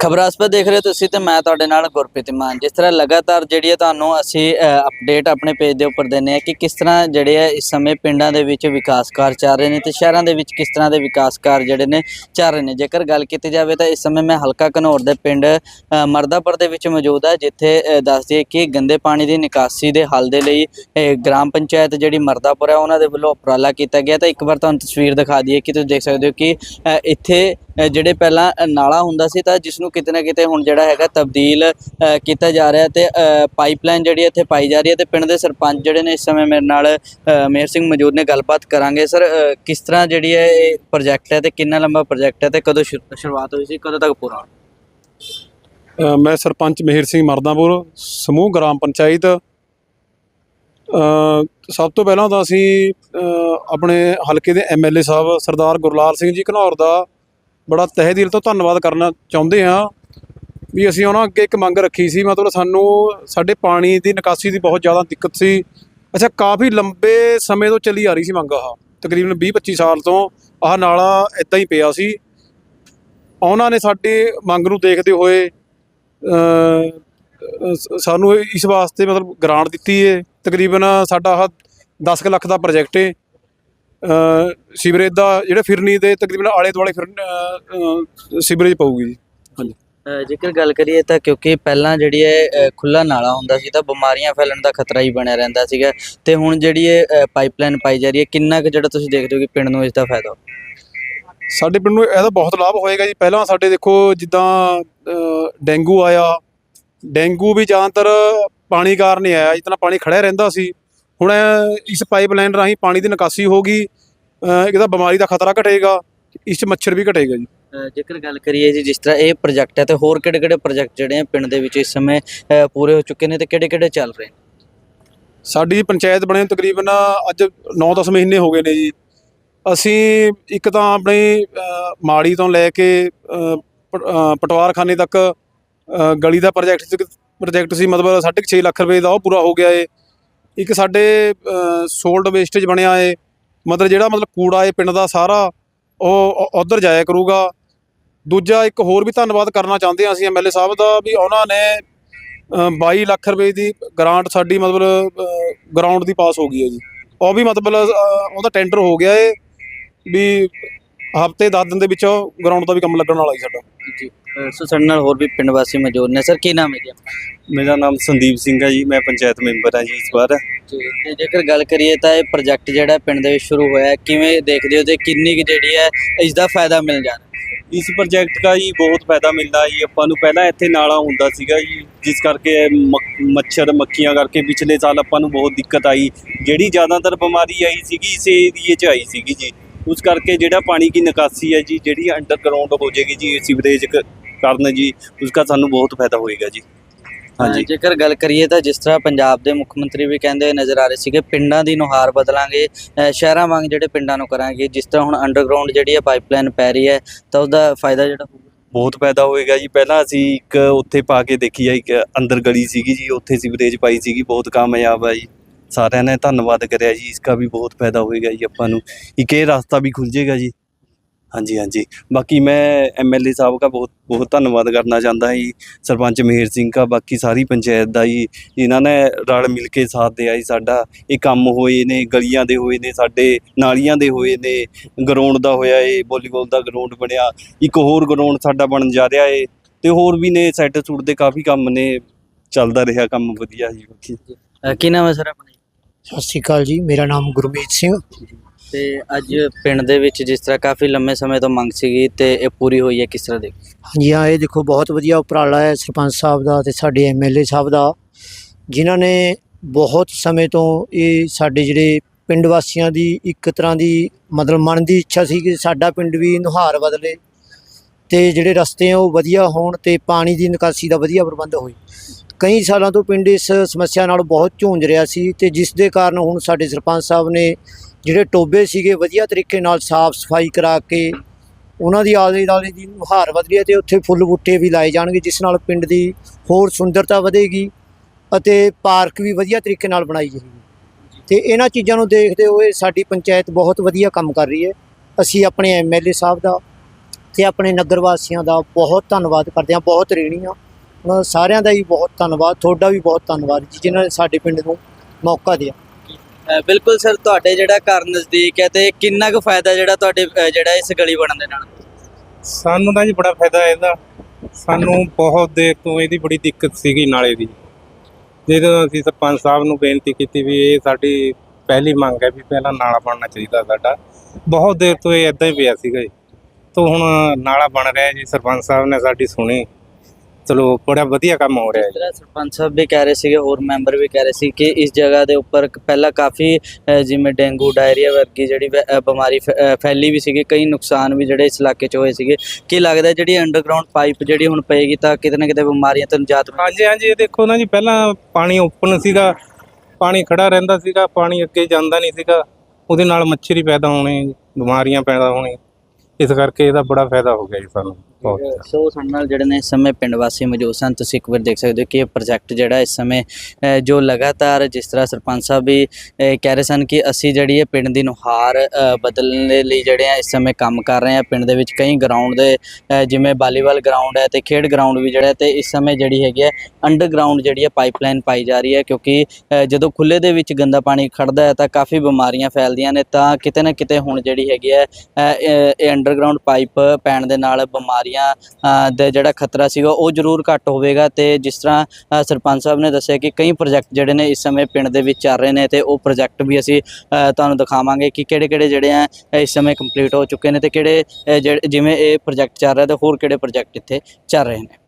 ਖਬਰਾਸਪਦ ਦੇਖ ਰਹੇ ਹੋ ਤੁਸੀਂ ਤੇ ਮੈਂ ਤੁਹਾਡੇ ਨਾਲ ਗੁਰਪ੍ਰੀਤ ਮਾਨ। ਜਿਸ ਤਰ੍ਹਾਂ ਲਗਾਤਾਰ ਜਿਹੜੀ ਹੈ ਤੁਹਾਨੂੰ ਅਸੀਂ ਅਪਡੇਟ ਆਪਣੇ ਪੇਜ ਦੇ ਉੱਪਰ ਦਿੰਨੇ ਆ ਕਿ ਕਿਸ ਤਰ੍ਹਾਂ ਜਿਹੜੇ ਹੈ ਇਸ ਸਮੇਂ ਪਿੰਡਾਂ ਦੇ ਵਿੱਚ ਵਿਕਾਸ ਕਾਰਜ ਚੱਲ ਰਹੇ ਨੇ ਤੇ ਸ਼ਹਿਰਾਂ ਦੇ ਵਿੱਚ ਕਿਸ ਤਰ੍ਹਾਂ ਦੇ ਵਿਕਾਸ ਕਾਰਜ ਜਿਹੜੇ ਨੇ ਚੱਲ ਰਹੇ ਨੇ। ਜੇਕਰ ਗੱਲ ਕੀਤੀ ਜਾਵੇ ਤਾਂ ਇਸ ਸਮੇਂ ਮੈਂ ਹਲਕਾ ਘਨੌਰ ਦੇ ਪਿੰਡ ਮਰਦਾਪੁਰ ਦੇ ਵਿੱਚ ਮੌਜੂਦ ਹਾਂ ਜਿੱਥੇ ਅ, ਦੱਸ ਦਈਏ ਕਿ ਗੰਦੇ ਪਾਣੀ ਦੀ ਨਿਕਾਸੀ ਦੇ ਹੱਲ ਦੇ ਲਈ ਗ੍ਰਾਮ ਪੰਚਾਇਤ ਜਿਹੜੀ ਮਰਦਾਪੁਰ ਹੈ ਉਹਨਾਂ ਦੇ ਵੱਲੋਂ ਉਪਰਾਲਾ ਕੀਤਾ ਗਿਆ। ਤਾਂ ਇੱਕ ਵਾਰ ਤੁਹਾਨੂੰ ਤਸਵੀਰ ਦਿਖਾ ਦਈਏ ਕਿ ਤੁਸੀਂ ਦੇਖ ਸਕਦੇ ਹੋ ਕਿ ਇੱਥੇ ਜਿਹੜੇ ਪਹਿਲਾਂ ਨਾਲਾ ਹੁੰਦਾ ਸੀ ਤਾਂ ਜਿਸ ਨੂੰ ਕਿਤੇ ਨਾ ਕਿਤੇ ਹੁਣ ਜਿਹੜਾ ਹੈਗਾ ਤਬਦੀਲ ਕੀਤਾ ਜਾ ਰਿਹਾ ਤੇ ਪਾਈਪਲਾਈਨ ਜਿਹੜੀ ਇੱਥੇ ਪਾਈ ਜਾ ਰਹੀ ਹੈ ਤੇ ਪਿੰਡ ਦੇ ਸਰਪੰਚ ਜਿਹੜੇ ਨੇ ਇਸ ਸਮੇਂ ਮੇਰੇ ਨਾਲ ਅ, ਮੇਹਰ ਸਿੰਘ ਮੌਜੂਦ ਨੇ ਗੱਲਬਾਤ ਕਰਾਂਗੇ। ਸਰ ਕਿਸ ਤਰ੍ਹਾਂ ਜਿਹੜੀ ਹੈ ਇਹ ਪ੍ਰੋਜੈਕਟ ਹੈ ਤੇ ਕਿੰਨਾ ਲੰਬਾ ਪ੍ਰੋਜੈਕਟ ਹੈ ਤੇ ਕਦੋਂ ਸ਼ੁਰੂ- ਸ਼ੁਰੂਆਤ ਹੋਈ ਸੀ ਕਦੋਂ ਤੱਕ ਪੂਰਾ ਮੈਂ ਸਰਪੰਚ ਮਿਹਰ ਸਿੰਘ ਮਰਦਾਂਪੁਰ ਸਮੂਹ ਗ੍ਰਾਮ ਪੰਚਾਇਤ। ਸਭ ਤੋਂ ਪਹਿਲਾਂ ਤਾਂ ਅਸੀਂ ਆਪਣੇ ਹਲਕੇ ਦੇ ਐਮਐਲਏ ਸਾਹਿਬ ਸਰਦਾਰ ਗੁਰਲਾਲ ਸਿੰਘ ਜੀ ਘਨੌਰ ਦਾ ਬੜਾ ਤਹਿ ਦਿਲ ਤੋਂ ਧੰਨਵਾਦ ਕਰਨਾ ਚਾਹੁੰਦੇ ਹਾਂ ਵੀ ਅਸੀਂ ਉਹਨਾਂ ਅੱਗੇ ਇੱਕ ਮੰਗ ਰੱਖੀ ਸੀ, ਮਤਲਬ ਸਾਨੂੰ ਸਾਡੇ ਪਾਣੀ ਦੀ, ਨਿਕਾਸੀ ਦੀ ਬਹੁਤ ਜ਼ਿਆਦਾ ਦਿੱਕਤ ਸੀ। ਅੱਛਾ, ਕਾਫੀ ਲੰਬੇ ਸਮੇਂ ਤੋਂ ਚੱਲੀ ਆ ਰਹੀ ਸੀ ਮੰਗ ਆਹ, ਤਕਰੀਬਨ 20 25 ਸਾਲ ਤੋਂ ਆਹ ਨਾਲਾ ਇਦਾਂ ਹੀ ਪਿਆ ਸੀ। ਉਹਨਾਂ ਨੇ ਸਾਡੀ ਮੰਗ ਨੂੰ ਦੇਖਦੇ ਹੋਏ ਸਾਨੂੰ ਇਸ ਵਾਸਤੇ ਮਤਲਬ ਗ੍ਰਾਂਟ ਦਿੱਤੀ ਏ। ਤਕਰੀਬਨ ਸਾਡਾ ਆਹ 10 ਕੁ ਲੱਖ ਦਾ ਪ੍ਰੋਜੈਕਟ ਏ। ਸੀਵਰੇਜ ਦਾ ਜਿਹੜਾ ਫਿਰਨੀ ਦੇ ਤਕਰੀਬਨ ਆਲੇ ਦੁਆਲੇ ਫਿਰ ਸੀਵਰੇਜ ਪਊਗੀ ਜੀ। ਹਾਂਜੀ। ਜੇਕਰ ਗੱਲ ਕਰੀਏ ਤਾਂ ਕਿਉਂਕਿ ਪਹਿਲਾਂ ਜਿਹੜੀ ਹੈ ਖੁੱਲਾ ਨਾਲਾ ਹੁੰਦਾ ਸੀ ਤਾਂ ਬਿਮਾਰੀਆਂ ਫੈਲਣ ਦਾ ਖਤਰਾ ਹੀ ਬਣਿਆ ਰਹਿੰਦਾ ਸੀਗਾ। ਤੇ ਹੁਣ ਜਿਹੜੀ ਇਹ ਪਾਈਪਲਾਈਨ ਪਾਈ ਜਾ ਰਹੀ ਹੈ ਕਿੰਨਾ ਕੁ ਜਿਹੜਾ ਤੁਸੀਂ ਦੇਖਦੇ ਹੋ ਕਿ ਪਿੰਡ ਨੂੰ ਇਸ ਦਾ ਫਾਇਦਾ? ਹੋ ਸਾਡੇ ਪਿੰਡ ਨੂੰ ਇਹਦਾ ਬਹੁਤ ਲਾਭ ਹੋਏਗਾ ਜੀ। ਪਹਿਲਾਂ ਸਾਡੇ ਦੇਖੋ ਜਿੱਦਾਂ ਡੇਂਗੂ ਆਇਆ। ਡੇਂਗੂ ਵੀ ਜ਼ਿਆਦਾਤਰ ਪਾਣੀ ਕਾਰਨ ਹੀ ਆਇਆ। ਜਿਤਨਾ ਪਾਣੀ ਖੜਿਆ ਰਹਿੰਦਾ ਸੀ ਹੁਣ ਇਸ ਪਾਈਪਲਾਈਨ ਰਾਹੀਂ ਪਾਣੀ ਦੀ ਨਿਕਾਸੀ ਹੋਗੀ ਇਹਦਾ ਬਿਮਾਰੀ ਦਾ ਖਤਰਾ ਘਟੇਗਾ ਇਸ 'ਚ ਮੱਛਰ ਵੀ ਘਟੇਗਾ ਜੀ। ਜੇਕਰ ਗੱਲ ਕਰੀਏ ਜੀ ਜਿਸ ਤਰ੍ਹਾਂ ਇਹ ਪ੍ਰੋਜੈਕਟ ਹੈ ਤੇ ਹੋਰ ਕਿਹੜੇ ਕਿਹੜੇ ਪ੍ਰੋਜੈਕਟ ਜਿਹੜੇ ਆ ਪਿੰਡ ਦੇ ਵਿੱਚ ਇਸ ਸਮੇਂ ਪੂਰੇ ਹੋ ਚੁੱਕੇ ਨੇ ਤੇ ਕਿਹੜੇ ਕਿਹੜੇ ਚੱਲ ਰਹੇ ਨੇ? ਸਾਡੀ ਪੰਚਾਇਤ ਬਣੇ ਨੂੰ ਤਕਰੀਬਨ ਅੱਜ 9-10 ਮਹੀਨੇ ਹੋ ਗਏ ਨੇ ਜੀ। ਅਸੀਂ ਇੱਕ ਤਾਂ ਆਪਣੀ ਮਾੜੀ ਤੋਂ ਲੈ ਕੇ ਪਟਵਾਰਖਾਨੇ ਤੱਕ ਗਲੀ ਦਾ ਪ੍ਰੋਜੈਕਟ ਪ੍ਰੋਜੈਕਟ ਸੀ ਮਤਲਬ 6.5 ਲੱਖ ਰੁਪਏ ਦਾ ਉਹ ਪੂਰਾ ਹੋ ਗਿਆ ਏ। ਇੱਕ ਸਾਡੇ ਸੋਲਡ ਵੇਸਟੇਜ ਬਣਿਆ ਏ। ਮਤਲਬ ਜਿਹੜਾ ਮਤਲਬ ਕੂੜਾ ਏ ਪਿੰਡ ਦਾ ਸਾਰਾ ਉਹ ਉਧਰ ਜਾਇਆ ਕਰੂਗਾ। ਦੂਜਾ ਇੱਕ ਹੋਰ ਵੀ ਧੰਨਵਾਦ ਕਰਨਾ ਚਾਹੁੰਦੇ ਹਾਂ ਅਸੀਂ ਐਮਐਲਏ ਸਾਹਿਬ ਦਾ ਵੀ ਉਹਨਾਂ ਨੇ ਅ, 22 ਲੱਖ ਰੁਪਏ ਦੀ ਗ੍ਰਾਂਟ ਸਾਡੀ ਮਤਲਬ ਗਰਾਊਂਡ ਦੀ ਪਾਸ ਹੋ ਗਈ ਹੈ ਜੀ। ਉਹ ਵੀ ਮਤਲਬ ਉਹਦਾ ਟੈਂਡਰ ਹੋ ਗਿਆ ਏ ਵੀ ਹਫ਼ਤੇ 10 ਦਿਨ ਦੇ ਵਿੱਚ ਗਰਾਊਂਡ ਦਾ ਵੀ ਕੰਮ ਲੱਗਣ ਵਾਲਾ ਜੀ ਸਾਡਾ। ਜੀ। ਸੋ ਸਾਡੇ ਨਾਲ ਹੋਰ ਵੀ ਪਿੰਡ ਵਾਸੀ ਮੌਜੂਦ ਨੇ। ਸਰ ਕੀ ਨਾਮ ਹੈ ਜੀ ਆਪਣਾ? ਮੇਰਾ ਨਾਮ ਸੰਦੀਪ ਸਿੰਘ ਹੈ ਜੀ। ਮੈਂ ਪੰਚਾਇਤ ਮੈਂਬਰ ਹਾਂ ਜੀ ਇਸ ਵਾਰ। ਜੀ ਤੇ ਜੇਕਰ ਗੱਲ ਕਰੀਏ ਤਾਂ ਇਹ ਪ੍ਰੋਜੈਕਟ ਜਿਹੜਾ ਪਿੰਡ ਦੇ ਵਿੱਚ ਸ਼ੁਰੂ ਹੋਇਆ ਹੈ ਕਿਵੇਂ ਦੇਖਦੇ ਹੋ ਤੇ ਕਿੰਨੀ ਕੁ ਜਿਹੜੀ ਹੈ ਇਸ ਦਾ ਫਾਇਦਾ ਮਿਲ ਜਾ ਰਿਹਾ? ਇਸ ਪ੍ਰੋਜੈਕਟ ਦਾ ਜੀ ਬਹੁਤ ਫਾਇਦਾ ਮਿਲਦਾ ਜੀ। ਆਪਾਂ ਨੂੰ ਪਹਿਲਾਂ ਇੱਥੇ ਨਾਲਾ ਹੁੰਦਾ ਸੀਗਾ ਜੀ ਜਿਸ ਕਰਕੇ ਮ- ਮੱਛਰ ਮੱਖੀਆਂ ਕਰਕੇ ਪਿਛਲੇ ਸਾਲ ਆਪਾਂ ਨੂੰ ਬਹੁਤ ਦਿੱਕਤ ਆਈ। ਜਿਹੜੀ ਜ਼ਿਆਦਾਤਰ ਬਿਮਾਰੀ ਆਈ ਸੀਗੀ ਇਸੇ ਏਰੀਏ 'ਚ ਆਈ ਸੀਗੀ ਜੀ। ਉਸ ਕਰਕੇ ਜਿਹੜਾ ਪਾਣੀ ਦੀ ਨਿਕਾਸੀ ਹੈ ਜੀ ਜਿਹੜੀ ਅੰਡਰਗਰਾਉਂਡ ਹੋ ਜਾਏਗੀ ਜੀ ਸੀਵਰੇਜ ਕਾਰਨ ਜੀ ਉਸਕਾ ਸਾਨੂੰ ਬਹੁਤ ਫਾਇਦਾ ਹੋਏਗਾ ਜੀ। ਹਾਂਜੀ। ਜੇਕਰ ਗੱਲ ਕਰੀਏ ਤਾਂ ਜਿਸ ਤਰ੍ਹਾਂ ਪੰਜਾਬ ਦੇ ਮੁੱਖ ਮੰਤਰੀ ਵੀ ਕਹਿੰਦੇ ਨਜ਼ਰ ਆ ਰਹੇ ਸੀਗੇ ਪਿੰਡਾਂ ਦੀ ਨੁਹਾਰ ਬਦਲਾਂਗੇ ਸ਼ਹਿਰਾਂ ਵਾਂਗ ਜਿਹੜੇ ਪਿੰਡਾਂ ਨੂੰ ਕਰਾਂਗੇ ਜਿਸ ਤਰ੍ਹਾਂ ਹੁਣ ਅੰਡਰਗਰਾਉਂਡ ਜਿਹੜੀ ਹੈ ਪਾਈਪਲਾਈਨ ਪੈ ਰਹੀ ਹੈ ਤਾਂ ਉਹਦਾ ਫਾਇਦਾ ਜਿਹੜਾ ਬਹੁਤ ਫਾਇਦਾ ਹੋਏਗਾ ਜੀ। ਪਹਿਲਾਂ ਅਸੀਂ ਇੱਕ ਉੱਥੇ ਪਾ ਕੇ ਦੇਖੀ ਆ ਇੱਕ ਅੰਦਰ ਗਲੀ ਸੀਗੀ ਜੀ ਉੱਥੇ ਸੀਵਰੇਜ ਪਾਈ ਸੀਗੀ ਬਹੁਤ ਕਾਮਯਾਬ ਹੈ ਜੀ। ਸਾਰਿਆਂ ਨੇ ਧੰਨਵਾਦ ਕਰਿਆ ਜੀ, ਇਸਕਾ ਵੀ ਬਹੁਤ ਫਾਇਦਾ ਹੋਏਗਾ ਜੀ ਆਪਾਂ ਨੂੰ। ਇੱਕ ਇਹ ਰਸਤਾ ਵੀ ਖੁੱਲ ਜਾਏਗਾ ਜੀ। ਹਾਂਜੀ ਹਾਂਜੀ। ਬਾਕੀ ਮੈਂ ਐਮਐਲਏ ਸਾਹਿਬ ਦਾ ਬਹੁਤ ਬਹੁਤ ਧੰਨਵਾਦ ਕਰਨਾ ਚਾਹੁੰਦਾ ਜੀ, ਸਰਪੰਚ ਮਹਿਰ ਸਿੰਘ ਦਾ ਬਾਕੀ ਸਾਰੀ ਪੰਚਾਇਤ ਦਾ ਜੀ। ਇਹਨਾਂ ਨੇ ਰਲ ਮਿਲ ਕੇ ਸਾਥ ਦਿਆ ਜੀ ਸਾਡਾ। ਇਹ ਕੰਮ ਹੋਏ ਨੇ, ਗਲੀਆਂ ਦੇ ਹੋਏ ਨੇ, ਸਾਡੇ ਨਾਲੀਆਂ ਦੇ ਹੋਏ ਨੇ ਗਰਾਊਂਡ ਦਾ ਹੋਇਆ ਏ ਵਾਲੀਬਾਲ ਦਾ ਗਰਾਊਂਡ ਬਣਿਆ। ਇੱਕ ਹੋਰ ਗਰਾਊਂਡ ਸਾਡਾ ਬਣਨ ਜਾ ਰਿਹਾ ਏ, ਤੇ ਹੋਰ ਵੀ ਨੇ, ਸੈਟ ਸੂਟ ਦੇ ਕਾਫੀ ਕੰਮ ਨੇ, ਚੱਲਦਾ ਰਿਹਾ ਕੰਮ ਵਧੀਆ ਜੀ। ਬਾਕੀ ਕੀ ਨਾਮ ਹੈ ਸਰ ਆਪਣਾ ਸਤਿ ਸ਼੍ਰੀ ਅਕਾਲ ਜੀ ਮੇਰਾ ਨਾਮ ਗੁਰਮੀਤ ਸਿੰਘ। ਤੇ ਅੱਜ ਪਿੰਡ ਦੇ ਵਿੱਚ ਜਿਸ ਤਰ੍ਹਾਂ ਕਾਫੀ ਲੰਮੇ ਸਮੇਂ ਤੋਂ ਮੰਗ ਸੀਗੀ ਤੇ ਇਹ ਪੂਰੀ ਹੋਈ ਹੈ ਕਿਸ ਤਰ੍ਹਾਂ ਦੇ ਹਾਂਜੀ ਹਾਂ ਇਹ ਦੇਖੋ ਬਹੁਤ ਵਧੀਆ ਉਪਰਾਲਾ ਹੈ ਸਰਪੰਚ ਸਾਹਿਬ ਦਾ ਤੇ ਸਾਡੇ ਐਮਐਲਏ ਸਾਹਿਬ ਦਾ ਜਿਨ੍ਹਾਂ ਨੇ ਬਹੁਤ ਸਮੇਂ ਤੋਂ ਇਹ ਸਾਡੇ ਜਿਹੜੇ ਪਿੰਡ ਵਾਸੀਆਂ ਦੀ ਇੱਕ ਤਰ੍ਹਾਂ ਦੀ ਮਤਲਬ ਮਨ ਦੀ ਇੱਛਾ ਸੀ ਕਿ ਸਾਡਾ ਪਿੰਡ ਵੀ ਨੁਹਾਰ ਬਦਲੇ ਤੇ ਜਿਹੜੇ ਰਸਤੇ ਆ ਉਹ ਵਧੀਆ ਹੋਣ ਤੇ ਪਾਣੀ ਦੀ ਨਿਕਾਸੀ ਦਾ ਵਧੀਆ ਪ੍ਰਬੰਧ ਹੋਏ। ਕਈ ਸਾਲਾਂ ਤੋਂ ਪਿੰਡ ਇਸ ਸਮੱਸਿਆ ਨਾਲ ਬਹੁਤ ਝੂੰਝ ਰਿਹਾ ਸੀ ਤੇ ਜਿਸ ਦੇ ਕਾਰਨ ਹੁਣ ਸਾਡੇ ਸਰਪੰਚ ਸਾਹਿਬ ਨੇ ਜਿਹੜੇ ਟੋਬੇ ਸੀਗੇ ਵਧੀਆ ਤਰੀਕੇ ਨਾਲ ਸਾਫ਼ ਸਫ਼ਾਈ ਕਰਾ ਕੇ ਉਹਨਾਂ ਦੀ ਆਲੇ ਦੁਆਲੇ ਦੀ ਨੁਹਾਰ ਵਧ ਰਹੀ ਹੈ ਤੇ ਉੱਥੇ ਫੁੱਲ ਬੂਟੇ ਵੀ ਲਾਏ ਜਾਣਗੇ, ਜਿਸ ਨਾਲ ਪਿੰਡ ਦੀ ਹੋਰ ਸੁੰਦਰਤਾ ਵਧੇਗੀ ਅਤੇ ਪਾਰਕ ਵੀ ਵਧੀਆ ਤਰੀਕੇ ਨਾਲ ਬਣਾਈ ਜਾਏਗੀ। ਤੇ ਇਹਨਾਂ ਚੀਜ਼ਾਂ ਨੂੰ ਦੇਖਦੇ ਹੋਏ ਸਾਡੀ ਪੰਚਾਇਤ ਬਹੁਤ ਵਧੀਆ ਕੰਮ ਕਰ ਰਹੀ ਹੈ। ਅਸੀਂ ਆਪਣੇ ਐਮਐਲਏ ਸਾਹਿਬ ਦਾ ਇੱਥੇ ਆਪਣੇ ਨਗਰ ਵਾਸੀਆਂ ਦਾ ਬਹੁਤ ਧੰਨਵਾਦ ਕਰਦੇ ਹਾਂ, ਬਹੁਤ ঋਣੀ ਆ ਉਹਨਾਂ ਸਾਰਿਆਂ ਦਾ ਹੀ ਬਹੁਤ ਧੰਨਵਾਦ ਤੁਹਾਡਾ ਵੀ ਬਹੁਤ ਧੰਨਵਾਦ ਜੀ ਜਿਨ੍ਹਾਂ ਨੇ ਸਾਡੇ ਪਿੰਡ ਨੂੰ ਮੌਕਾ ਦਿਆ। ਅ, ਬਿਲਕੁਲ ਸਰ ਤੁਹਾਡੇ ਜਿਹੜਾ ਘਰ ਨਜ਼ਦੀਕ ਹੈ ਤੇ ਕਿੰਨਾ ਕੁ ਫਾਇਦਾ ਜਿਹੜਾ ਤੁਹਾਡੇ ਅ, ਜਿਹੜਾ ਇਸ ਗਲੀ ਬਣਨ ਦੇ ਨਾਲ? ਸਾਨੂੰ ਤਾਂ ਜੀ ਬੜਾ ਫਾਇਦਾ ਹੈ ਇਹਦਾ। ਸਾਨੂੰ ਬਹੁਤ ਦੇਰ ਤੋਂ ਇਹਦੀ ਬੜੀ ਦਿੱਕਤ ਸੀਗੀ ਨਾਲੇ ਦੀ। ਜਦੋਂ ਅਸੀਂ ਸਰਪੰਚ ਸਾਹਿਬ ਨੂੰ ਬੇਨਤੀ ਕੀਤੀ ਵੀ ਇਹ ਸਾਡੀ ਪਹਿਲੀ ਮੰਗ ਹੈ ਵੀ ਪਹਿਲਾਂ ਨਾਲਾ ਬਣਨਾ ਚਾਹੀਦਾ ਸਾਡਾ। ਬਹੁਤ ਦੇਰ ਤੋਂ ਇਹ ਇਦਾਂ ਹੀ ਪਿਆ ਸੀਗਾ ਜੀ। ਤੋਂ ਹੁਣ ਨਾਲਾ ਬਣ ਰਿਹਾ ਜੀ ਸਰਪੰਚ ਸਾਹਿਬ ਨੇ ਸਾਡੀ ਸੁਣੀ। ਚਲੋ ਬੜਾ ਵਧੀਆ ਕੰਮ ਹੋ ਰਿਹਾ ਜਿਸ ਜੀ ਤਰ੍ਹਾਂ ਸਰਪੰਚ ਸਾਹਿਬ ਵੀ ਕਹਿ ਰਹੇ ਸੀਗੇ ਹੋਰ ਮੈਂਬਰ ਵੀ ਕਹਿ ਰਹੇ ਸੀ ਕਿ ਇਸ ਜਗ੍ਹਾ ਦੇ ਉੱਪਰ ਪਹਿਲਾਂ ਕਾਫੀ ਜਿਵੇਂ ਡੇਂਗੂ ਡਾਇਰੀਆ ਵਰਗੀ ਜਿਹੜੀ ਬਿਮਾਰੀ ਫੈਲੀ ਵੀ ਸੀਗੀ ਕਈ ਨੁਕਸਾਨ ਵੀ ਜਿਹੜੇ ਇਸ ਇਲਾਕੇ 'ਚ ਹੋਏ ਸੀਗੇ। ਕੀ ਲੱਗਦਾ ਜਿਹੜੀ ਅੰਡਰਗਰਾਉਂਡ ਪਾਈਪ ਜਿਹੜੀ ਹੁਣ ਪਏਗੀ ਤਾਂ ਕਿਤੇ ਨਾ ਕਿਤੇ ਬਿਮਾਰੀਆਂ ਤੋਂ ਨਿਜਾਤ ਹਾਂਜੀ ਹਾਂਜੀ ਇਹ ਦੇਖੋ ਨਾ ਜੀ ਪਹਿਲਾਂ ਪਾਣੀ ਓਪਨ ਸੀਗਾ ਪਾਣੀ ਖੜਾ ਰਹਿੰਦਾ ਸੀਗਾ ਪਾਣੀ ਅੱਗੇ ਜਾਂਦਾ ਨਹੀਂ ਸੀਗਾ ਉਹਦੇ ਨਾਲ ਮੱਛਰੀ ਪੈਦਾ ਹੋਣੇ ਬਿਮਾਰੀਆਂ ਪੈਦਾ ਹੋਣੀ ਇਸ ਕਰਕੇ ਇਹਦਾ ਬੜਾ ਫਾਇਦਾ ਹੋ ਗਿਆ ਜੀ ਸਾਨੂੰ। ਸੋ ਸਾਡੇ ਨਾਲ ਜਿਹੜੇ ਨੇ ਇਸ ਸਮੇਂ ਪਿੰਡ ਵਾਸੀ ਮੌਜੂਦ ਸਨ ਤੁਸੀਂ ਇੱਕ ਵਾਰ ਦੇਖ ਸਕਦੇ ਹੋ ਕਿ ਇਹ ਪ੍ਰੋਜੈਕਟ ਜਿਹੜਾ ਇਸ ਸਮੇਂ ਜੋ ਲਗਾਤਾਰ ਜਿਸ ਤਰ੍ਹਾਂ ਸਰਪੰਚ ਸਾਹਿਬ ਵੀ ਕਹਿ ਰਹੇ ਸਨ ਕਿ ਅਸੀਂ ਜਿਹੜੀ ਹੈ ਪਿੰਡ ਦੀ ਨੁਹਾਰ ਬਦਲਣ ਦੇ ਲਈ ਜਿਹੜੇ ਆ ਇਸ ਸਮੇਂ ਕੰਮ ਕਰ ਰਹੇ ਆ ਪਿੰਡ ਦੇ ਵਿੱਚ ਕਈ ਗਰਾਊਂਡ ਦੇ ਜਿਵੇਂ ਵਾਲੀਬਾਲ ਗਰਾਊਂਡ ਹੈ ਤੇ ਖੇਡ ਗਰਾਊਂਡ ਵੀ ਜਿਹੜਾ ਤੇ ਇਸ ਸਮੇਂ ਜਿਹੜੀ ਹੈਗੀ ਹੈ ਅੰਡਰਗਰਾਉਂਡ ਜਿਹੜੀ ਹੈ ਪਾਈਪਲਾਈਨ ਪਾਈ ਜਾ ਰਹੀ ਹੈ ਕਿਉਂਕਿ ਜਦੋਂ ਖੁੱਲੇ ਦੇ ਵਿੱਚ ਗੰਦਾ ਪਾਣੀ ਖੜਦਾ ਹੈ ਤਾਂ ਕਾਫੀ ਬਿਮਾਰੀਆਂ ਫੈਲਦੀਆਂ ਨੇ ਤਾਂ ਕਿਤੇ ਨਾ ਕਿਤੇ ਹੁਣ ਜਿਹੜੀ ਹੈਗੀ ਹੈ ਇਹ ਇਹ ਅੰਡਰਗਰਾਉਂਡ ਪਾਈਪ ਪੈਣ ਦੇ ਨਾਲ ਬਿਮਾਰੀਆਂ ਦਾ ਜਿਹੜਾ ਖਤਰਾ ਸੀਗਾ ਉਹ ਜ਼ਰੂਰ ਘੱਟ ਹੋਵੇਗਾ ਤੇ ਜਿਸ ਤਰ੍ਹਾਂ ਸਰਪੰਚ ਸਾਹਿਬ ਨੇ ਦੱਸਿਆ ਕਿ ਕਈ ਪ੍ਰੋਜੈਕਟ ਜਿਹੜੇ ਨੇ ਇਸ ਸਮੇਂ ਪਿੰਡ ਦੇ ਵਿੱਚ ਚੱਲ ਰਹੇ ਨੇ ਤੇ ਉਹ ਪ੍ਰੋਜੈਕਟ ਵੀ ਅਸੀਂ ਤੁਹਾਨੂੰ ਦਿਖਾਵਾਂਗੇ ਕਿ ਕਿਹੜੇ ਕਿਹੜੇ ਜਿਹੜੇ ਆ ਇਸ ਸਮੇਂ ਕੰਪਲੀਟ ਹੋ ਚੁੱਕੇ ਨੇ ਤੇ ਕਿਹੜੇ ਜਿਹੜੇ- ਜਿਵੇਂ ਇਹ ਪ੍ਰੋਜੈਕਟ ਚੱਲ ਰਿਹਾ ਤੇ ਹੋਰ ਕਿਹੜੇ ਪ੍ਰੋਜੈਕਟ ਇੱਥੇ ਚੱਲ ਰਹੇ ਨੇ।